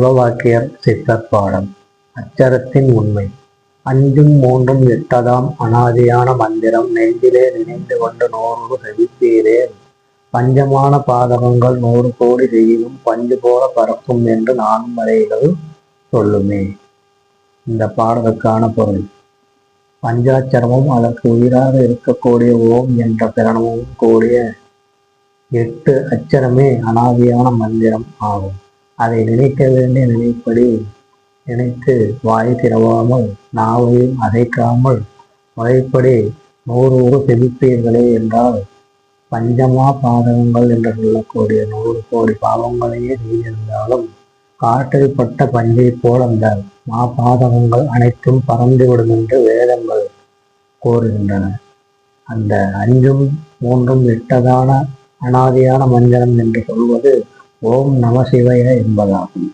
சிவவாக்கியர் சித்தர் பாடம். அச்சரத்தின் உண்மை. அஞ்சும் மூன்றும் எட்டதாம் அனாதியான மந்திரம் நெஞ்சிலே நினைந்து கொண்டு நூறு செவிப்பீரே பஞ்சமான பாதகங்கள் நூறு கோடி செய்யும் பஞ்சு போல பறக்கும் என்று நான்மறைகள் சொல்லுமே. இந்த பாடலுக்கான பொருள். பஞ்சாட்சரமும் அதற்கு உயிராக இருக்கக்கூடிய ஓம் என்ற பிரணமும் கூடிய எட்டு அச்சரமே அனாதியான மந்திரம் ஆகும். அதை நினைக்க வேண்டிய நினைப்படி நினைத்து வாய் திறவாமல் நாவையும் அசைக்காமல் முறைப்படி நூறு ஊர் செபிப்பீர்களே என்றால் பஞ்சமா பாதகங்கள் என்று சொல்லக்கூடிய நூறு கோடி பாவங்களையே செய்திருந்தாலும் காற்றில் பட்ட பஞ்சை போல் அந்த மா பாதகங்கள் அனைத்தும் பறந்துவிடும் என்று வேதங்கள் கோருகின்றன அந்த அஞ்சும் மூன்றும் எட்டதான அனாதியான மஞ்சனம் என்று சொல்வது ஓம் நம சிவய என்பதாகும்.